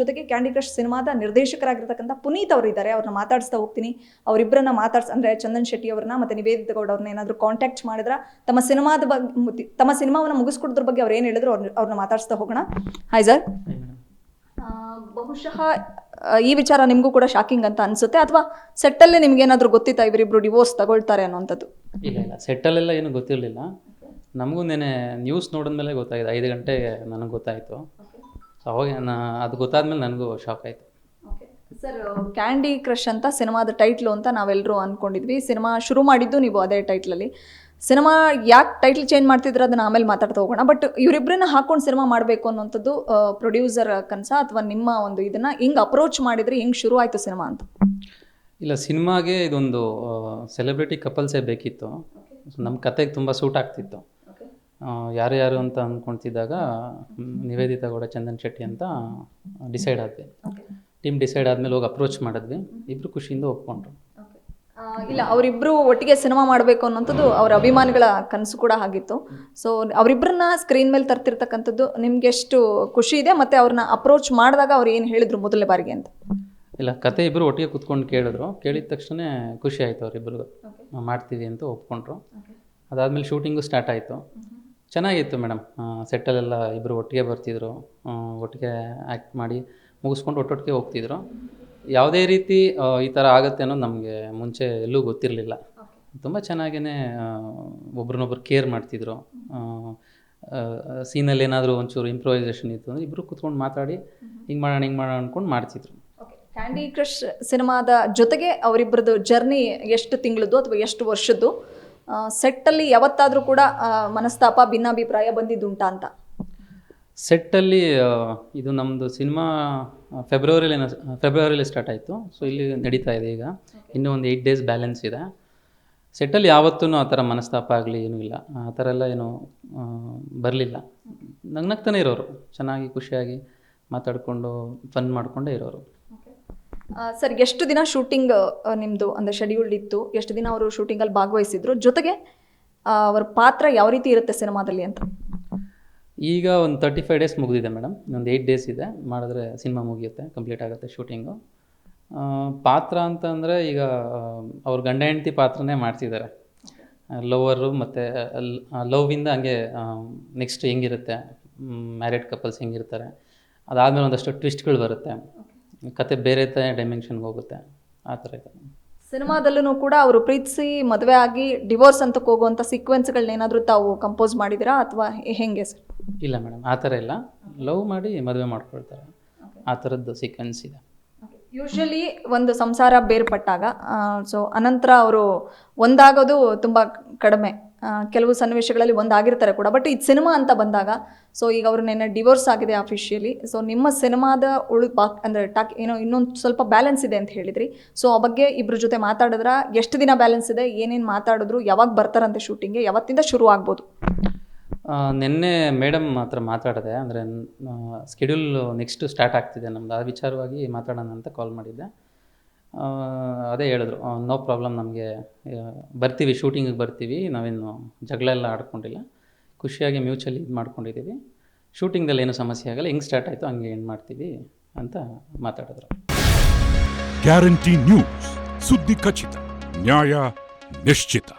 ಜೊತೆಗೆ candy crush ಸಿನಿಮಾದ ನಿರ್ದೇಶಕರಾಗಿರ್ತಕ್ಕಂಥ ಪುನೀತ್ ಅವರು ಇದ್ದಾರೆ ಅವ್ರನ್ನ ಮಾತಾಡಿಸ್ತಾ ಹೋಗ್ತೀನಿ. ಅವರಿಬ್ಬರನ್ನ ಮಾತಾಡ್ಸ್ ಅಂದ್ರೆ ಚಂದನ್ ಶೆಟ್ಟಿ ಅವ್ರನ್ನ ಮತ್ತೆ ನಿವೇದಿತ ಗೌಡ ಅವ್ರನ್ನ ಏನಾದ್ರು ಕಾಂಟ್ಯಾಕ್ಟ್ ಮಾಡಿದ್ರ ತಮ್ಮ ಸಿನಿಮಾದ ಬಗ್ಗೆ ತಮ್ಮ ಸಿನಿಮಾವನ್ನ ಮುಗಿಸ್ಕೊಡೋದ್ರ ಬಗ್ಗೆ ಅವ್ರು ಏನು ಹೇಳಿದ್ರು ಅವ್ರನ್ನ ಮಾತಾಡಿಸ್ತಾ ಹೋಗೋಣ. ಹಾಯ್ ಸರ್ ಬಹುಶಃ ಈ ವಿಚಾರ ನಿಮಗೂ ಕೂಡ ಶಾಕಿಂಗ್ ಅಂತ ಅನ್ಸುತ್ತೆ. ಅಥವಾ ಸೆಟ್ಟಲ್ಲೇ ನಿಮ್ಗೆ ಏನಾದ್ರು ಗೊತ್ತಿತ್ತಾ ಇವರಿಬ್ರು ಡಿವೋರ್ಸ್ ತಗೊಳ್ತಾರೆ ಅನ್ನೋಂಥದ್ದು ಇಲ್ಲ ಇಲ್ಲ. ಸೆಟ್ಟಲ್ಲೆಲ್ಲ ಏನು ಗೊತ್ತಿರಲಿಲ್ಲ. ನಮಗೂ ನೆನೆ ನ್ಯೂಸ್ ನೋಡಿದ್ಮೇಲೆ ಗೊತ್ತಾಗಿದೆ. ಐದು ಗಂಟೆಗೆ ನನಗೆ ಗೊತ್ತಾಯಿತು. ಸೊ ಅವಾಗ ನಾ ಅದು ಗೊತ್ತಾದ್ಮೇಲೆ ನನಗೂ ಶಾಕ್ ಆಯಿತು. ಸರ್ ಕ್ಯಾಂಡಿ ಕ್ರಶ್ ಅಂತ ಸಿನಿಮಾದ ಟೈಟ್ಲು ಅಂತ ನಾವೆಲ್ಲರೂ ಅಂದ್ಕೊಂಡಿದ್ವಿ ಸಿನಿಮಾ ಶುರು ಮಾಡಿದ್ದು ನೀವು ಅದೇ ಟೈಟ್ಲಲ್ಲಿ ಸಿನಿಮಾ ಯಾಕೆ ಟೈಟ್ಲ್ ಚೇಂಜ್ ಮಾಡ್ತಿದ್ರೆ ಅದನ್ನ ಆಮೇಲೆ ಮಾತಾಡ್ತಾ ಹೋಗೋಣ. ಬಟ್ ಇವರಿಬ್ಬರನ್ನ ಹಾಕೊಂಡು ಸಿನಿಮಾ ಮಾಡಬೇಕು ಅನ್ನೋಂಥದ್ದು ಪ್ರೊಡ್ಯೂಸರ್ ಕನಸ ಅಥವಾ ನಿಮ್ಮ ಒಂದು ಇದನ್ನು ಹಿಂಗೆ ಅಪ್ರೋಚ್ ಮಾಡಿದರೆ ಹಿಂಗೆ ಶುರು ಆಯಿತು ಸಿನಿಮಾ ಅಂತ? ಇಲ್ಲ ಸಿನಿಮಾಗೆ ಇದೊಂದು ಸೆಲೆಬ್ರಿಟಿ ಕಪಲ್ಸೇ ಬೇಕಿತ್ತು. ನಮ್ಮ ಕತೆಗೆ ತುಂಬ ಸೂಟ್ ಆಗ್ತಿತ್ತು. ಯಾರು ಯಾರು ಅಂತ ಅಂದ್ಕೊಳ್ತಿದ್ದಾಗ ನಿವೇದಿತಾ ಗೌಡ ಚಂದನ್ ಶೆಟ್ಟಿ ಅಂತ ಡಿಸೈಡ್ ಆದ್ವಿ. ಟೀಮ್ ಡಿಸೈಡ್ ಆದಮೇಲೆ ಹೋಗಿ ಅಪ್ರೋಚ್ ಮಾಡಿದ್ವಿ. ಇಬ್ಬರು ಖುಷಿಯಿಂದ ಒಪ್ಕೊಂಡ್ರು. ಇಲ್ಲ ಅವರಿಬ್ರು ಒಟ್ಟಿಗೆ ಸಿನಿಮಾ ಮಾಡಬೇಕು ಅನ್ನೋಂಥದ್ದು ಅವರ ಅಭಿಮಾನಿಗಳ ಕನಸು ಕೂಡ ಆಗಿತ್ತು. ಸೊ ಅವರಿಬ್ಬರನ್ನ ಸ್ಕ್ರೀನ್ ಮೇಲೆ ತರ್ತಿರ್ತಕ್ಕಂಥದ್ದು ನಿಮ್ಗೆ ಎಷ್ಟು ಖುಷಿ ಇದೆ ಮತ್ತೆ ಅವ್ರನ್ನ ಅಪ್ರೋಚ್ ಮಾಡಿದಾಗ ಅವ್ರು ಏನು ಹೇಳಿದ್ರು ಮೊದಲನೇ ಬಾರಿಗೆ ಅಂತ? ಇಲ್ಲ ಕತೆ ಇಬ್ಬರು ಒಟ್ಟಿಗೆ ಕುತ್ಕೊಂಡು ಕೇಳಿದ್ರು. ಕೇಳಿದ ತಕ್ಷಣ ಖುಷಿ ಆಯಿತು ಅವರಿಬ್ಬರಿಗೂ ಮಾಡ್ತೀವಿ ಅಂತ ಒಪ್ಕೊಂಡ್ರು. ಅದಾದ್ಮೇಲೆ ಶೂಟಿಂಗು ಸ್ಟಾರ್ಟ್ ಆಯಿತು. ಚೆನ್ನಾಗಿತ್ತು ಮೇಡಮ್. ಸೆಟ್ಟಲ್ಲೆಲ್ಲ ಇಬ್ಬರು ಒಟ್ಟಿಗೆ ಬರ್ತಿದ್ರು. ಒಟ್ಟಿಗೆ ಆ್ಯಕ್ಟ್ ಮಾಡಿ ಮುಗಿಸ್ಕೊಂಡು ಒಟ್ಟೊಟ್ಟಿಗೆ ಹೋಗ್ತಿದ್ರು. ಯಾವುದೇ ರೀತಿ ಈ ಥರ ಆಗುತ್ತೆ ಅನ್ನೋದು ನಮಗೆ ಮುಂಚೆ ಎಲ್ಲೂ ಗೊತ್ತಿರಲಿಲ್ಲ. ತುಂಬ ಚೆನ್ನಾಗೇ ಒಬ್ರನ್ನೊಬ್ರು ಕೇರ್ ಮಾಡ್ತಿದ್ರು. ಸೀನಲ್ಲಿ ಏನಾದರೂ ಒಂಚೂರು ಇಂಪ್ರೂವೈಸೇಷನ್ ಇತ್ತು ಅಂದರೆ ಇಬ್ಬರು ಕುತ್ಕೊಂಡು ಮಾತಾಡಿ, ಹಿಂಗೆ ಮಾಡೋಣ ಹಿಂಗೆ ಮಾಡೋಣ ಅಂದ್ಕೊಂಡು ಮಾಡ್ತಿದ್ರು. ಕ್ಯಾಂಡಿ ಕ್ರಶ್ ಸಿನಿಮಾದ ಜೊತೆಗೆ ಅವರಿಬ್ಬರದ್ದು ಜರ್ನಿ ಎಷ್ಟು ತಿಂಗಳದ್ದು ಅಥವಾ ಎಷ್ಟು ವರ್ಷದ್ದು? ಸೆಟ್ಟಲ್ಲಿ ಯಾವತ್ತಾದರೂ ಕೂಡ ಮನಸ್ತಾಪ ಭಿನ್ನಾಭಿಪ್ರಾಯ ಬಂದಿದ್ದುಂಟಾ ಅಂತ? ಸೆಟ್ಟಲ್ಲಿ ಇದು ನಮ್ಮದು ಸಿನಿಮಾ ಫೆಬ್ರವರಿಲಿ ಫೆಬ್ರವರಿಲಿ ಸ್ಟಾರ್ಟ್ ಆಯಿತು. ಸೊ ಇಲ್ಲಿ ನಡೀತಾ ಇದೆ ಈಗ. ಇನ್ನೂ ಒಂದು ಏಯ್ಟ್ ಡೇಸ್ ಬ್ಯಾಲೆನ್ಸ್ ಇದೆ. ಸೆಟ್ಟಲ್ಲಿ ಯಾವತ್ತೂ ಆ ಥರ ಮನಸ್ತಾಪ ಆಗಲಿ ಏನೂ ಇಲ್ಲ. ಆ ಥರ ಎಲ್ಲ ಏನು ಬರಲಿಲ್ಲ. ನಗ್ನಗ್ತಾನೆ ಇರೋರು. ಚೆನ್ನಾಗಿ ಖುಷಿಯಾಗಿ ಮಾತಾಡಿಕೊಂಡು ಫನ್ ಮಾಡಿಕೊಂಡೇ ಇರೋರು. ಸರ್, ಎಷ್ಟು ದಿನ ಶೂಟಿಂಗ್ ನಿಮ್ಮದು ಅಂದರೆ ಶೆಡ್ಯೂಲ್ಡ್ ಇತ್ತು? ಎಷ್ಟು ದಿನ ಅವರು ಶೂಟಿಂಗಲ್ಲಿ ಭಾಗವಹಿಸಿದ್ರು? ಜೊತೆಗೆ ಅವ್ರ ಪಾತ್ರ ಯಾವ ರೀತಿ ಇರುತ್ತೆ ಸಿನಿಮಾದಲ್ಲಿ ಅಂತ? ಈಗ ಒಂದು ತರ್ಟಿ ಫೈವ್ ಡೇಸ್ ಮುಗಿದಿದೆ ಮೇಡಮ್ ಒಂದು ಏಯ್ಟ್ ಡೇಸ್ ಇದೆ. ಮಾಡಿದ್ರೆ ಸಿನಿಮಾ ಮುಗಿಯುತ್ತೆ ಕಂಪ್ಲೀಟ್ ಆಗುತ್ತೆ ಶೂಟಿಂಗು ಪಾತ್ರ ಅಂತಂದರೆ ಈಗ ಅವ್ರ ಗಂಡ ಹೆಂಡತಿ ಪಾತ್ರನೇ ಮಾಡ್ತಿದ್ದಾರೆ. ಲವರು ಮತ್ತು ಲವ್ವಿಂದ ಹಂಗೆ ನೆಕ್ಸ್ಟ್ ಹೆಂಗಿರುತ್ತೆ ಮ್ಯಾರಿಡ್ ಕಪಲ್ಸ್ ಹೆಂಗಿರ್ತಾರೆ. ಅದಾದಮೇಲೆ ಒಂದಷ್ಟು ಟ್ವಿಸ್ಟ್ಗಳು ಬರುತ್ತೆ. ಕತೆ ಬೇರೆ ಡೈಮೆನ್ಷನ್ಗೆ ಹೋಗುತ್ತೆ ಆ ಥರ ಇದೆ. ಸಿನಿಮಾದಲ್ಲೂ ಕೂಡ ಅವರು ಪ್ರೀತಿಸಿ ಮದುವೆ ಆಗಿ ಡಿವೋರ್ಸ್ ಅಂತ ಹೋಗುವಂಥ ಸೀಕ್ವೆನ್ಸ್ಗಳನ್ನ ಏನಾದರೂ ತಾವು ಕಂಪೋಸ್ ಮಾಡಿದ್ದೀರಾ ಅಥವಾ ಹೆಂಗೆ ಸರ್? ಇಲ್ಲ ಮೇಡಮ್ ಆ ಥರ ಇಲ್ಲ. ಲವ್ ಮಾಡಿ ಮದುವೆ ಮಾಡ್ಕೊಳ್ತಾರೆ. ಆ ಥರದ್ದು ಸೀಕ್ವೆನ್ಸ್ ಇದೆ. ಯೂಶ್ವಲಿ ಒಂದು ಸಂಸಾರ ಬೇರ್ಪಟ್ಟಾಗ ಸೊ ಅನಂತರ ಅವರು ಒಂದಾಗೋದು ತುಂಬ ಕಡಿಮೆ. ಕೆಲವು ಸನ್ನಿವೇಶಗಳಲ್ಲಿ ಒಂದಾಗಿರ್ತಾರೆ ಕೂಡ. ಬಟ್ ಇದು ಸಿನಿಮಾ ಅಂತ ಬಂದಾಗ ಸೊ ಈಗ ಅವರು ನೆನ್ನೆ ಡಿವೋರ್ಸ್ ಆಗಿದೆ ಅಫಿಷಿಯಲಿ ಸೊ ನಿಮ್ಮ ಸಿನಿಮಾದ ಉಳು ಬಾ ಅಂದರೆ ಟಾಕ್, ಏನೋ ಇನ್ನೊಂದು ಸ್ವಲ್ಪ ಬ್ಯಾಲೆನ್ಸ್ ಇದೆ ಅಂತ ಹೇಳಿದ್ರಿ. ಸೊ ಆ ಬಗ್ಗೆ ಇಬ್ಬರ ಜೊತೆ ಮಾತಾಡಿದ್ರ, ಎಷ್ಟು ದಿನ ಬ್ಯಾಲೆನ್ಸ್ ಇದೆ, ಏನೇನು ಮಾತಾಡಿದ್ರು, ಯಾವಾಗ ಬರ್ತಾರಂತೆ ಶೂಟಿಂಗ್ಗೆ ಯಾವತ್ತಿಂದ ಶುರು ಆಗ್ಬೋದು? ನಿನ್ನೆ ಮೇಡಮ್ ಹತ್ರ ಮಾತಾಡಿದೆ, ಅಂದರೆ ಸ್ಕೆಡ್ಯೂಲ್ ನೆಕ್ಸ್ಟ್ ಸ್ಟಾರ್ಟ್ ಆಗ್ತಿದೆ ನಮ್ದು. ಆ ವಿಚಾರವಾಗಿ ಮಾತಾಡೋಣ ಅಂತ ಕಾಲ್ ಮಾಡಿದ್ದೆ. ಅದೇ ಹೇಳಿದ್ರು ನೋ ಪ್ರಾಬ್ಲಮ್ ನಮಗೆ ಬರ್ತೀವಿ ಶೂಟಿಂಗಿಗೆ ಬರ್ತೀವಿ ನಾವೇನು ಜಗಳ ಎಲ್ಲ ಆಡ್ಕೊಂಡಿಲ್ಲ, ಖುಷಿಯಾಗಿ ಮ್ಯೂಚುವಲಿ ಇದು ಮಾಡ್ಕೊಂಡಿದ್ದೀವಿ ಶೂಟಿಂಗ್ದಲ್ಲಿ ಏನೂ ಸಮಸ್ಯೆ ಆಗಲ್ಲ, ಹೆಂಗೆ ಸ್ಟಾರ್ಟ್ ಆಯಿತು, ಹಂಗೆ ಏನು ಮಾಡ್ತೀವಿ? ಅಂತ ಮಾತಾಡಿದ್ರು. ಗ್ಯಾರಂಟಿ ನ್ಯೂಸ್ ಸುದ್ದಿ ಖಚಿತ, ನ್ಯಾಯ ನಿಶ್ಚಿತ.